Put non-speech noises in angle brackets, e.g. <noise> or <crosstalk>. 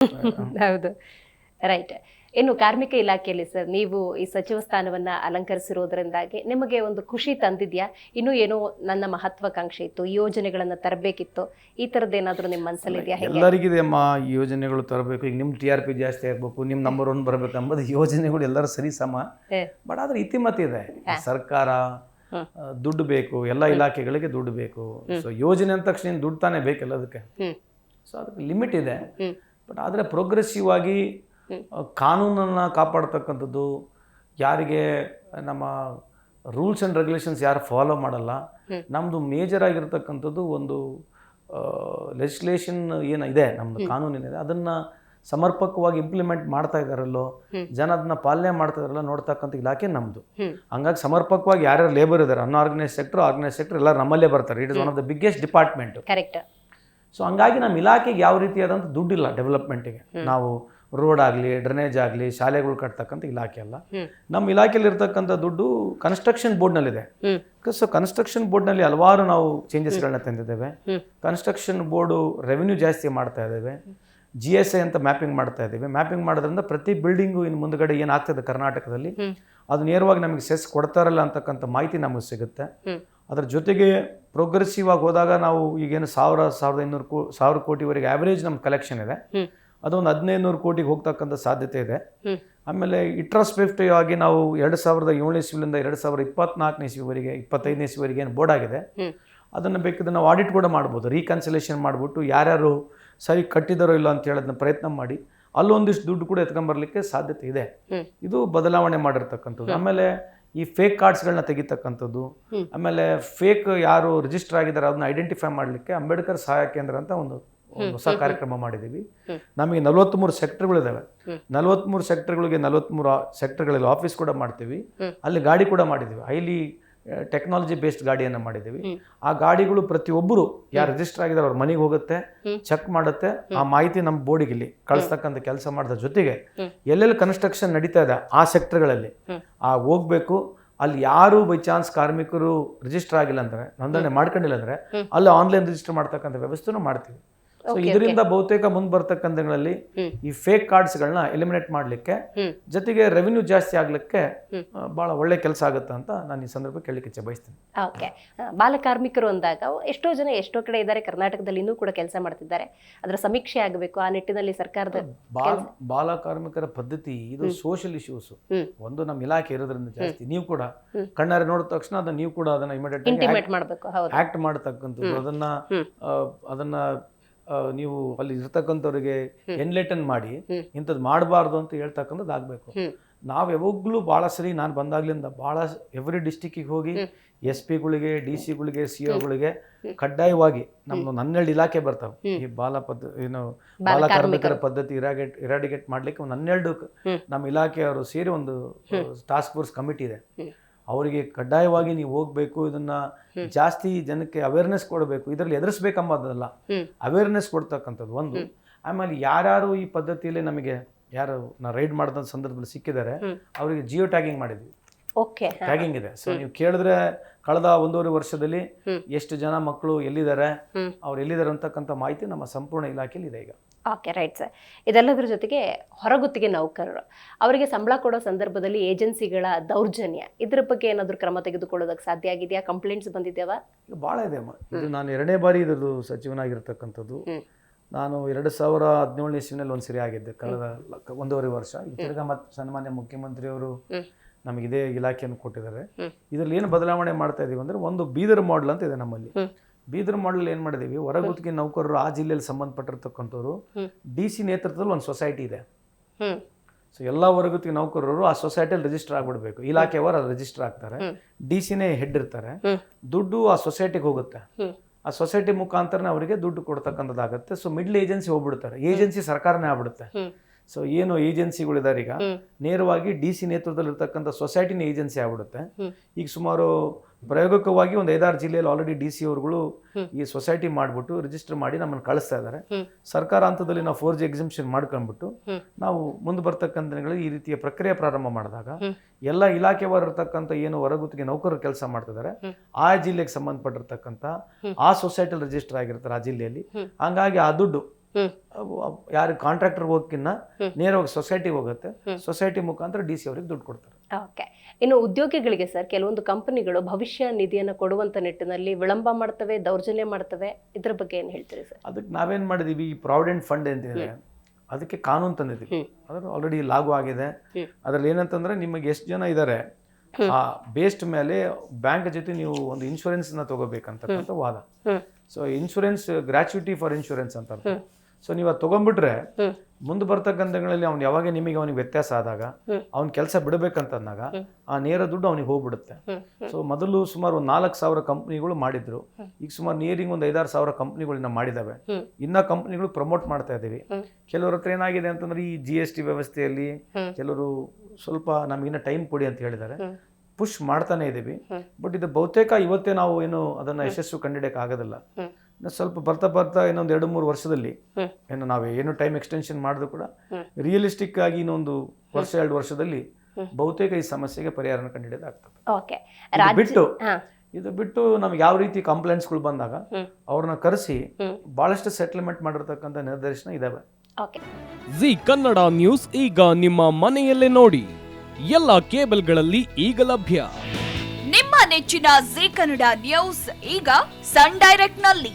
<laughs> ಹೌದು. ರೈಟ್ ಇನ್ನು ಕಾರ್ಮಿಕ ಇಲಾಖೆಯಲ್ಲಿ ಸರ್ ನೀವು ಈ ಸಚಿವ ಸ್ಥಾನವನ್ನ ಅಲಂಕರಿಸಿರೋದ್ರಿಂದಾಗಿ ನಿಮಗೆ ಒಂದು ಖುಷಿ ತಂದಿದ್ಯಾ? ಇನ್ನು ಏನೋ ನನ್ನ ಮಹತ್ವಾಕಾಂಕ್ಷೆ ಇತ್ತು ಈ ಯೋಜನೆಗಳನ್ನ ತರಬೇಕಿತ್ತು ಈ ತರದ್ದೇನಾದ್ರೂ ನಿಮ್ಮ ಮನಸ್ಸಲ್ಲಿದೆಯಾ ಹೇಗೆ? ಎಲ್ಲರಿಗಿದೆ ಅಮ್ಮ ಈ ಯೋಜನೆಗಳು ತರಬೇಕು. ಈಗ ನಿಮ್ಮ ಟಿ ಆರ್ ಪಿ ಜಾಸ್ತಿ ಆಗಬೇಕು ನಿಮ್ಮ ನಂಬರ್ ಒನ್ ಬರಬೇಕು ಅಂಬೋದು <laughs> ಯೋಜನೆಗಳು ಎಲ್ಲರೂ ಸರಿ ಸಮ. ಹೇ. ಬಟ್ ಆದ್ರೆ ಇತಿಮತಿ ಇದೆ. ಸರ್ಕಾರ. ಆ, ದುಡ್ಡು ಬೇಕು ಎಲ್ಲ ಇಲಾಖೆಗಳಿಗೆ ದುಡ್ಡು ಬೇಕು. ಸೊ ಯೋಜನೆ ಅಂದ ತಕ್ಷಣ ದುಡ್ಡು ತಾನೇ ಬೇಕಲ್ಲ ಅದಕ್ಕೆ? ಹ್ಮ್. ಸೊ ಅದಕ್ಕೆ ಲಿಮಿಟ್ ಇದೆ. ಹ್ಮ್. ಬಟ್ ಆದರೆ ಪ್ರೋಗ್ರೆಸಿವ್ ಆಗಿ ಕಾನೂನನ್ನು ಕಾಪಾಡ್ತಕ್ಕಂಥದ್ದು ಯಾರಿಗೆ ನಮ್ಮ ರೂಲ್ಸ್ ಆ್ಯಂಡ್ ರೆಗ್ಯುಲೇಷನ್ಸ್ ಯಾರು ಫಾಲೋ ಮಾಡಲ್ಲ. ನಮ್ಮದು ಮೇಜರ್ ಆಗಿರ್ತಕ್ಕಂಥದ್ದು ಒಂದು ಲೆಜಿಸ್ಲೇಷನ್ ಏನಿದೆ ನಮ್ಮದು ಕಾನೂನೇನಿದೆ. ಅದನ್ನು ಸಮರ್ಪಕವಾಗಿ ಇಂಪ್ಲಿಮೆಂಟ್ ಮಾಡ್ತಾ ಇದ್ದಾರಲ್ಲೋ ಜನ ಅದನ್ನ ಪಾಲನೆ ಮಾಡ್ತಾ ಇದಾರಲ್ಲ ನೋಡ್ತಕ್ಕಂಥ ಇಲಾಖೆ ನಮ್ಮದು ಹಂಗಾಗಿ ಸಮರ್ಪಕವಾಗಿ ಯಾರ್ಯಾರು ಲೇಬರ್ ಇದ್ದಾರೆ ಅನ್ಆರ್ಗನೈಸ್ ಸೆಕ್ಟರ್ ಆರ್ಗನೈಸ್ ಸೆಕ್ಟರ್ ಎಲ್ಲ ನಮ್ಮಲ್ಲೇ ಬರ್ತಾರೆ. It is one of the biggest department correct so ಹಂಗಾಗಿ ನಮ್ಮ ಇಲಾಖೆಗೆ ಯಾವ ರೀತಿಯಾದಂಥ ದುಡ್ಡಿಲ್ಲ ಡೆವಲಪ್ಮೆಂಟಿಗೆ ನಾವು ರೋಡ್ ಆಗಲಿ ಡ್ರೈನೇಜ್ ಆಗಲಿ ಶಾಲೆಗಳು ಕಟ್ತಕ್ಕಂಥ ಇಲಾಖೆ ಅಲ್ಲ. ನಮ್ಮ ಇಲಾಖೆಯಲ್ಲಿ ಇರ್ತಕ್ಕಂಥ ದುಡ್ಡು ಕನ್ಸ್ಟ್ರಕ್ಷನ್ ಬೋರ್ಡ್ನಲ್ಲಿದೆ ಸೊ ಕನ್ಸ್ಟ್ರಕ್ಷನ್ ಬೋರ್ಡ್ನಲ್ಲಿ ಹಲವಾರು ನಾವು ಚೇಂಜಸ್ಗಳನ್ನ ತಂದಿದ್ದೇವೆ. ಕನ್ಸ್ಟ್ರಕ್ಷನ್ ಬೋರ್ಡು ರೆವಿನ್ಯೂ ಜಾಸ್ತಿ ಮಾಡ್ತಾ ಇದ್ದೇವೆ. ಜಿ ಎಸ್ ಐ ಅಂತ ಮ್ಯಾಪಿಂಗ್ ಮಾಡ್ತಾ ಇದ್ದೀವಿ. ಮ್ಯಾಪಿಂಗ್ ಮಾಡೋದ್ರಿಂದ ಪ್ರತಿ ಬಿಲ್ಡಿಂಗು ಇನ್ನು ಮುಂದಗಡೆ ಏನಾಗ್ತದೆ ಕರ್ನಾಟಕದಲ್ಲಿ ಅದು ನೇರವಾಗಿ ನಮಗೆ ಸೆಸ್ ಕೊಡ್ತಾರಲ್ಲ ಅಂತಕ್ಕಂಥ ಮಾಹಿತಿ ನಮಗೆ ಸಿಗುತ್ತೆ. ಅದ್ರ ಜೊತೆಗೆ ಪ್ರೋಗ್ರೆಸಿವ್ ಆಗಿ ಹೋದಾಗ ನಾವು ಈಗೇನು ಸಾವಿರ ಸಾವಿರದ ಇನ್ನೂರು ಕೋ ಸಾವಿರ ಕೋಟಿವರೆಗೆ ಆವ್ರೇಜ್ ನಮ್ಮ ಕಲೆಕ್ಷನ್ ಇದೆ. ಅದೊಂದು ಹದಿನೈದು ನೂರು ಕೋಟಿಗೆ ಹೋಗ್ತಕ್ಕಂಥ ಸಾಧ್ಯತೆ ಇದೆ. ಆಮೇಲೆ ಇಟ್ರಾಸ್ಪೆಕ್ಟಿವ್ ಆಗಿ ನಾವು ಎರಡು ಸಾವಿರದ ಏಳನೇ ಇಸ್ವಿಲಿಂದ ಎರಡು ಸಾವಿರದ ಇಪ್ಪತ್ನಾಲ್ಕನೇ ಇಸ್ವಿವರೆಗೆ ಇಪ್ಪತ್ತೈದನೇ ಇಸ್ವಿವರೆಗೆ ಏನು ಬೋರ್ಡ್ ಆಗಿದೆ. ಅದನ್ನು ಬೇಕಿದ್ರೆ ನಾವು ಆಡಿಟ್ ಕೂಡ ಮಾಡ್ಬೋದು ರೀಕನ್ಸಲೇಷನ್ ಮಾಡಿಬಿಟ್ಟು ಯಾರ್ಯಾರು ಸರಿ ಕಟ್ಟಿದಾರೋ ಇಲ್ಲ ಅಂತ ಹೇಳೋದನ್ನ ಪ್ರಯತ್ನ ಮಾಡಿ ಅಲ್ಲೊಂದಿಷ್ಟು ದುಡ್ಡು ಕೂಡ ಎತ್ಕೊಂಬರ್ಲಿಕ್ಕೆ ಸಾಧ್ಯತೆ ಇದೆ. ಇದು ಬದಲಾವಣೆ ಮಾಡಿರ್ತಕ್ಕಂಥದ್ದು. ಆಮೇಲೆ ಈ ಫೇಕ್ ಕಾರ್ಡ್ಸ್ಗಳನ್ನ ತೆಗಿತಕ್ಕಂಥದ್ದು. ಆಮೇಲೆ ಫೇಕ್ ಯಾರು ರಿಜಿಸ್ಟರ್ ಆಗಿದ್ದಾರೆ ಅದನ್ನ ಐಡೆಂಟಿಫೈ ಮಾಡಲಿಕ್ಕೆ ಅಂಬೇಡ್ಕರ್ ಸಹಾಯ ಕೇಂದ್ರ ಅಂತ ಒಂದು ಹೊಸ ಕಾರ್ಯಕ್ರಮ ಮಾಡಿದ್ದೀವಿ ಹ್ಮ್. ನಮಗೆ ನಲವತ್ತ್ಮೂರು ಸೆಕ್ಟರ್ಗಳಿದ್ದಾವೆ ಹ್ಮ್. ನಲವತ್ತ್ಮೂರು ಸೆಕ್ಟರ್ಗಳಿಗೆ ನಲವತ್ತ್ಮೂರು ಸೆಕ್ಟರ್ಗಳಲ್ಲಿ ಆಫೀಸ್ ಕೂಡ ಮಾಡ್ತೀವಿ ಅಲ್ಲಿ ಗಾಡಿ ಕೂಡ ಮಾಡಿದ್ದೀವಿ ಹೈಲಿ ಟೆಕ್ನಾಲಜಿ ಬೇಸ್ಡ್ ಗಾಡಿಯನ್ನು ಮಾಡಿದ್ದೀವಿ. ಆ ಗಾಡಿಗಳು ಪ್ರತಿಯೊಬ್ಬರು ಯಾರು ರಿಜಿಸ್ಟರ್ ಆಗಿದ್ದಾರೆ ಅವ್ರ ಮನೆಗೆ ಹೋಗುತ್ತೆ ಚೆಕ್ ಮಾಡುತ್ತೆ ಆ ಮಾಹಿತಿ ನಮ್ಮ ಬೋರ್ಡಿಗೆ ಇಲ್ಲಿ ಕಳಿಸ್ತಕ್ಕಂಥ ಕೆಲಸ ಮಾಡಿದ ಜೊತೆಗೆ. ಎಲ್ಲೆಲ್ಲಿ ಕನ್ಸ್ಟ್ರಕ್ಷನ್ ನಡೀತಾ ಇದೆ ಆ ಸೆಕ್ಟರ್ಗಳಲ್ಲಿ. ಆ ಹೋಗ್ಬೇಕು ಅಲ್ಲಿ ಯಾರು ಬೈ ಚಾನ್ಸ್ ಕಾರ್ಮಿಕರು ರಿಜಿಸ್ಟರ್ ಆಗಿಲ್ಲ ಅಂದರೆ ನೋಂದಣಿ ಮಾಡ್ಕೊಂಡಿಲ್ಲ ಅಂದ್ರೆ. ಅಲ್ಲಿ ಆನ್ಲೈನ್ ರಿಜಿಸ್ಟರ್ ಮಾಡ್ತಕ್ಕಂಥ ವ್ಯವಸ್ಥೆನೂ ಮಾಡ್ತೀವಿ. ಸೊ ಇದರಿಂದ ಬಹುತೇಕ ಮುಂದೆ ಬರ್ತಕ್ಕಂಥ ದಿನಗಳಲ್ಲಿ ಈ ಫೇಕ್ ಕಾರ್ಡ್ಸ್ಗಳನ್ನ ಎಲಿಮಿನೇಟ್ ಮಾಡಲಿಕ್ಕೆ ಜೊತೆಗೆ ರೆವಿನ್ಯೂ ಜಾಸ್ತಿ ಆಗ್ಲಿಕ್ಕೆ. ಬಹಳ ಒಳ್ಳೆ ಕೆಲಸ ಆಗುತ್ತೆ ಅಂತ ನಾನು ಈ ಸಂದರ್ಭ ಕೇಳಲಿಕ್ಕೆ ಇಚ್ಛೆ ಬಯಸ್ತೀನಿ. ಓಕೆ ಬಾಲ ಕಾರ್ಮಿಕರು ಅಂದಾಗ ಎಷ್ಟೋ ಜನ ಎಷ್ಟೋ ಕಡೆ ಇದ್ದಾರೆ ಕರ್ನಾಟಕದಲ್ಲಿ ಇನ್ನೂ ಕೂಡ ಕೆಲಸ ಮಾಡ್ತಿದ್ದಾರೆ. ಅದರ ಸಮೀಕ್ಷೆ ಆಗಬೇಕು ಆ ನಿಟ್ಟಿನಲ್ಲಿ ಸರ್ಕಾರದ ಬಾಲ ಕಾರ್ಮಿಕರ ಪದ್ಧತಿ ಇದು ಸೋಷಿಯಲ್ ಇಶ್ಯೂಸ್ ಒಂದು ನಮ್ಮ ಇಲಾಖೆ ಇರೋದ್ರಿಂದ ಜಾಸ್ತಿ. ನೀವು ಕೂಡ. ಕಣ್ಣಾರೆ ನೋಡಿದ ತಕ್ಷಣ ಅದನ್ನ ನೀವು ಕೂಡ ಅದನ್ನ ಇಮಿಡಿಯೇಟ್ ಆಕ್ಟ್ ಮಾಡತಕ್ಕಂಥದ್ದು. ಅದನ್ನ ಅದನ್ನ ನೀವು ಅಲ್ಲಿ ಇರ್ತಕ್ಕಂಥವ್ರಿಗೆ ಎನ್ಲೈಟನ್ ಮಾಡಿ. ಇಂಥದ್ದು ಮಾಡಬಾರ್ದು ಅಂತ ಹೇಳ್ತಕ್ಕಂಥದ್ದು ಆಗಬೇಕು ನಾವು ಯಾವಾಗಲೂ ಭಾಳ ಸರಿ ನಾನು ಬಂದಾಗ್ಲಿಂದ ಭಾಳ ಎವ್ರಿ ಡಿಸ್ಟಿಕ್ಕಿಗೆ ಹೋಗಿ. ಎಸ್ ಪಿಗಳಿಗೆ ಡಿ ಸಿಗಳಿಗೆ ಸಿ ಒಗಳಿಗೆ. ಕಡ್ಡಾಯವಾಗಿ ನಮ್ಮ ಹನ್ನೆರಡು ಇಲಾಖೆ ಬರ್ತಾವೆ ಈ ಬಾಲ ಪದ್ಧ ಏನು ಬಾಲ ಕಾರ್ಮಿಕರ ಪದ್ಧತಿ ಇರಾಗೇಟ್ ಇರಾಡಿಗೇಟ್ ಮಾಡ್ಲಿಕ್ಕೆ ಒಂದು ಹನ್ನೆರಡು. ನಮ್ಮ ಇಲಾಖೆಯವರು ಸೇರಿ ಒಂದು ಟಾಸ್ಕ್ ಫೋರ್ಸ್ ಕಮಿಟಿ ಇದೆ. ಅವರಿಗೆ ಕಡ್ಡಾಯವಾಗಿ ನೀವು ಹೋಗ್ಬೇಕು ಇದನ್ನ ಜಾಸ್ತಿ ಜನಕ್ಕೆ ಅವೇರ್ನೆಸ್ ಕೊಡಬೇಕು ಇದರಲ್ಲಿ ಎದುರಿಸ್ಬೇಕಂಬದಲ್ಲ ಅವೇರ್ನೆಸ್ ಕೊಡ್ತಕ್ಕಂಥದ್ದು ಒಂದು. ಆಮೇಲೆ ಯಾರ್ಯಾರು ಈ ಪದ್ಧತಿಯಲ್ಲಿ ನಮಗೆ ಯಾರು ನಾ ರೈಡ್ ಮಾಡಿದ ಸಂದರ್ಭದಲ್ಲಿ ಸಿಕ್ಕಿದ್ದಾರೆ. ಅವರಿಗೆ ಜಿಯೋ ಟ್ಯಾಗಿಂಗ್ ಮಾಡಿದ್ವಿ. ಓಕೆ. ಟ್ಯಾಗಿಂಗ್ ಇದೆ. ಸೊ ನೀವು ಕೇಳಿದ್ರೆ ಕಳೆದ ಒಂದೂವರೆ ವರ್ಷದಲ್ಲಿ. ಎಷ್ಟು ಜನ ಮಕ್ಕಳು ಎಲ್ಲಿದ್ದಾರೆ ಅವ್ರು ಎಲ್ಲಿದ್ದಾರೆ ಅಂತಕ್ಕಂಥ ಮಾಹಿತಿ ನಮ್ಮ ಸಂಪೂರ್ಣ ಇಲಾಖೆಯಲ್ಲಿ ಇದೆ ಈಗ. ಓಕೆ ರೈಟ್ ಸರ್ ಇದೆಲ್ಲದರ ಜೊತೆಗೆ ಹೊರಗುತ್ತಿಗೆ ನೌಕರರು. ಅವರಿಗೆ ಸಂಬಳ ಕೊಡೋ ಸಂದರ್ಭದಲ್ಲಿ ಏಜೆನ್ಸಿಗಳ ದೌರ್ಜನ್ಯ. ಇದ್ರ ಬಗ್ಗೆ ಏನಾದರೂ ಕ್ರಮ ತೆಗೆದುಕೊಳ್ಳೋದಕ್ಕೆ ಸಾಧ್ಯ ಆಗಿದೆಯಾ? ಕಂಪ್ಲೇಂಟ್ಸ್ ಬಂದಿದ್ದಾವ ಭಾಳ ಇದೆ ಅಮ್ಮ. ಇದು ನಾನು ಎರಡನೇ ಬಾರಿ ಇದ್ರದ್ದು ಸಚಿವನಾಗಿರ್ತಕ್ಕಂಥದ್ದು. ನಾನು ಎರಡು ಸಾವಿರ ಹದಿನೇಳನೇ ಇಸ್ವಿನಲ್ಲಿ ಒಂದು ಸರಿ ಆಗಿದ್ದೆ ಕಳೆದ ಒಂದೂವರೆ ವರ್ಷ. ತಿರ್ಗಾ ಮತ್ತೆ ಸನ್ಮಾನ್ಯ ಮುಖ್ಯಮಂತ್ರಿಯವರು ನಮಗಿದೇ ನಮಗೆ ಇದೇ ಇಲಾಖೆಯನ್ನು ಕೊಟ್ಟಿದ್ದಾರೆ. ಇದರಲ್ಲಿ ಏನು ಬದಲಾವಣೆ ಮಾಡ್ತಾ ಇದೀವಿ ಅಂದರೆ ಒಂದು ಬೀದರ್ ಮಾಡೆಲ್ ಅಂತ ಇದೆ ನಮ್ಮಲ್ಲಿ. ಬೀದರ್ ಮಾಡಲ್ ಏನು ಮಾಡಿದೀವಿ? ಹೊರಗುತ್ತಿಗೆ ನೌಕರರು ಆ ಜಿಲ್ಲೆಯಲ್ಲಿ ಸಂಬಂಧಪಟ್ಟಿರ್ತಕ್ಕಂಥವ್ರು. ಡಿ ಸಿ ನೇತೃತ್ವದಲ್ಲಿ ಒಂದು ಸೊಸೈಟಿ ಇದೆ. ಸೊ ಎಲ್ಲ ಹೊರಗುತ್ತಿಗೆ ನೌಕರರು ಆ ಸೊಸೈಟಿಯಲ್ಲಿ ರಿಜಿಸ್ಟರ್ ಆಗ್ಬಿಡ್ಬೇಕು. ಇಲಾಖೆಯವರು ಅದು ರಿಜಿಸ್ಟರ್ ಆಗ್ತಾರೆ. ಡಿ ಸಿನೇ ಹೆಡ್ ಇರ್ತಾರೆ. ದುಡ್ಡು ಆ ಸೊಸೈಟಿಗೆ ಹೋಗುತ್ತೆ. ಆ ಸೊಸೈಟಿ ಮುಖಾಂತರನೇ ಅವರಿಗೆ ದುಡ್ಡು ಕೊಡ್ತಕ್ಕಂಥದ್ದಾಗುತ್ತೆ. ಸೊ ಮಿಡ್ಲ್ ಏಜೆನ್ಸಿ ಹೋಗ್ಬಿಡ್ತಾರೆ. ಏಜೆನ್ಸಿ ಸರ್ಕಾರನೇ ಆಗ್ಬಿಡುತ್ತೆ. ಸೊ ಏನು ಏಜೆನ್ಸಿಗಳಿದ್ದಾರೆ ಈಗ ನೇರವಾಗಿ ಡಿ ಸಿ ನೇತೃತ್ವದಲ್ಲಿ ಇರ್ತಕ್ಕಂಥ ಸೊಸೈಟಿನ ಏಜೆನ್ಸಿ ಆಗ್ಬಿಡುತ್ತೆ. ಈಗ ಸುಮಾರು ಪ್ರಯೋಗಕವಾಗಿ ಒಂದು ಐದಾರು ಜಿಲ್ಲೆಯಲ್ಲಿ ಆಲ್ರೆಡಿ ಡಿ ಸಿ ಅವರುಗಳು ಈ ಸೊಸೈಟಿ ಮಾಡಿಬಿಟ್ಟು ರಿಜಿಸ್ಟರ್ ಮಾಡಿ ನಮ್ಮನ್ನು ಕಳಿಸ್ತಾ ಇದ್ದಾರೆ ಸರ್ಕಾರ ಹಂತದಲ್ಲಿ ನಾವು ಫೋರ್ ಜಿ ಎಕ್ಸಿಬಿಷನ್ ಮಾಡ್ಕೊಂಡ್ಬಿಟ್ಟು ನಾವು ಮುಂದೆ ಬರ್ತಕ್ಕಂಥ ದಿನಗಳಲ್ಲಿ ಈ ರೀತಿಯ ಪ್ರಕ್ರಿಯೆ ಪ್ರಾರಂಭ ಮಾಡಿದಾಗ. ಎಲ್ಲ ಇಲಾಖೆವಾರು ಇರತಕ್ಕಂಥ ಏನು ಹೊರಗುತ್ತಿಗೆ ನೌಕರರು ಕೆಲಸ ಮಾಡ್ತಿದ್ದಾರೆ ಇದ್ದಾರೆ ಆ ಜಿಲ್ಲೆಗೆ ಸಂಬಂಧಪಟ್ಟಿರ್ತಕ್ಕಂಥ ಆ ಸೊಸೈಟಿಯಲ್ಲಿ ರಿಜಿಸ್ಟರ್ ಆಗಿರ್ತಾರೆ ಆ ಜಿಲ್ಲೆಯಲ್ಲಿ. ಹಂಗಾಗಿ ಆ ದುಡ್ಡು ಯಾರು ಕಾಂಟ್ರಾಕ್ಟರ್ ಹೋಗಕ್ಕಿನ್ನ ನೇರವಾಗಿ ಸೊಸೈಟಿಗೆ ಹೋಗುತ್ತೆ. ಸೊಸೈಟಿ ಮುಖಾಂತರ ಡಿ ಸಿ ಅವ್ರಿಗೆ ದುಡ್ಡು ಕೊಡ್ತಾರೆ. ಓಕೆ. ಇನ್ನು ಉದ್ಯೋಗಿಗಳಿಗೆ ಸರ್ ಕೆಲವೊಂದು ಕಂಪನಿಗಳು ಭವಿಷ್ಯ ನಿಧಿಯನ್ನು ಕೊಡುವಂತ ನಿಟ್ಟಿನಲ್ಲಿ ವಿಳಂಬ ಮಾಡ್ತವೆ ದೌರ್ಜನ್ಯ ಮಾಡ್ತವೆ ಇದ್ರ ಬಗ್ಗೆ ಏನ್ ಹೇಳ್ತೀರಿ ಸರ್? ಅದಕ್ಕೆ ನಾವೇನು ಮಾಡಿದೀವಿ ಈ ಪ್ರಾವಿಡೆಂಟ್ ಫಂಡ್ ಅಂತಿದೆ. ಅದಕ್ಕೆ ಕಾನೂನು ತಂದಿದ್ದೀವಿ. ಅದನ್ನು ಆಲ್ರೆಡಿ ಲಾಗು ಆಗಿದೆ. ಅದರಲ್ಲಿ ಏನಂತಂದ್ರೆ ನಿಮಗೆ ಎಷ್ಟು ಜನ ಇದ್ದಾರೆ ಆ ಬೇಸ್ಡ್ ಮೇಲೆ ಬ್ಯಾಂಕ್ ಜೊತೆ ನೀವು ಒಂದು ಇನ್ಶೂರೆನ್ಸ್ನ ತಗೋಬೇಕಂತಕ್ಕಂಥ ವಾದ. So insurance gratuity for insurance ಅಂತ. ಸೊ ನೀವು ಅದು ತೊಗೊಂಡ್ಬಿಟ್ರೆ ಮುಂದೆ ಬರ್ತಕ್ಕಂಥ ದಿನಗಳಲ್ಲಿ ಅವ್ನು ಯಾವಾಗ ನಿಮಗೆ ಅವನಿಗೆ ವ್ಯತ್ಯಾಸ ಆದಾಗ ಅವ್ನ್ ಕೆಲಸ ಬಿಡಬೇಕಂತಂದಾಗ. ಆ ನೇರ ದುಡ್ಡು ಅವನಿಗೆ ಹೋಗ್ಬಿಡುತ್ತೆ. ಸೊ ಮೊದಲು ಸುಮಾರು ಒಂದು ನಾಲ್ಕು ಸಾವಿರ ಕಂಪ್ನಿಗಳು ಮಾಡಿದ್ರು. ಈಗ ಸುಮಾರು ನಿಯರಿಂಗ್ ಒಂದು ಐದಾರು ಸಾವಿರ ಕಂಪ್ನಿಗಳನ್ನ ಮಾಡಿದಾವೆ. ಇನ್ನ ಕಂಪ್ನಿಗಳು ಪ್ರಮೋಟ್ ಮಾಡ್ತಾ ಇದ್ದೀವಿ. ಕೆಲವ್ರ ಹತ್ರ ಏನಾಗಿದೆ ಅಂತಂದ್ರೆ ಈ ಜಿ ಎಸ್ ಟಿ ವ್ಯವಸ್ಥೆಯಲ್ಲಿ ಕೆಲವರು ಸ್ವಲ್ಪ ನಮಗಿನ್ನ ಟೈಮ್ ಕೊಡಿ ಅಂತ ಹೇಳಿದ್ದಾರೆ. ಹ್ಮ್. ಪುಷ್ ಮಾಡ್ತಾನೆ ಇದ್ದೀವಿ ಬಟ್ ಇದು ಬಹುತೇಕ ಇವತ್ತೇ ನಾವು ಏನು ಅದನ್ನ ಯಶಸ್ಸು ಕಂಡಿಡಿಯಕ್ಕೆ ಆಗೋದಿಲ್ಲ. ಇನ್ನು ಸ್ವಲ್ಪ ಬರ್ತಾ ಬರ್ತಾ ಇನ್ನೊಂದು ಎರಡು ಮೂರು ವರ್ಷದಲ್ಲಿ. ಏನು ನಾವು ಏನು ಟೈಮ್ ಎಕ್ಸ್ಟೆನ್ಷನ್ ಮಾಡಿದ್ರು ಕೂಡ ರಿಯಲಿಸ್ಟಿಕ್ ಆಗಿ ಇನ್ನೊಂದು ವರ್ಷ ಎರಡು ವರ್ಷದಲ್ಲಿ. ಬಹುತೇಕ ಈ ಸಮಸ್ಯೆಗೆ ಪರಿಹಾರ ಕಂಡುಹಿಡಿಯೋದಾಗ್ತದೆ ಓಕೆ ಇದು ಬಿಟ್ಟು ಇದು ಬಿಟ್ಟು ನಮ್ಗೆ ಯಾವ ರೀತಿ ಕಂಪ್ಲೇಂಟ್ಸ್ಗಳು ಬಂದಾಗ. ಅವ್ರನ್ನ ಕರೆಸಿ ಬಹಳಷ್ಟು ಭಾಳಷ್ಟು ಸೆಟಲ್ಮೆಂಟ್ ಮಾಡಿರ್ತಕ್ಕಂಥ ನಿರ್ದೇಶನ ಇದಾವೆ. ಓಕೆ ಜಿ ಕನ್ನಡ ನ್ಯೂಸ್ ಈಗ ನಿಮ್ಮ ಮನೆಯಲ್ಲೇ ನೋಡಿ. ಎಲ್ಲ ಕೇಬಲ್ಗಳಲ್ಲಿ ಈಗ ಲಭ್ಯ. ನಿಮ್ಮ ನೆಚ್ಚಿನ ಜಿ ಕನ್ನಡ ನ್ಯೂಸ್ ಈಗ ಸನ್ ಡೈರೆಕ್ಟ್ನಲ್ಲಿ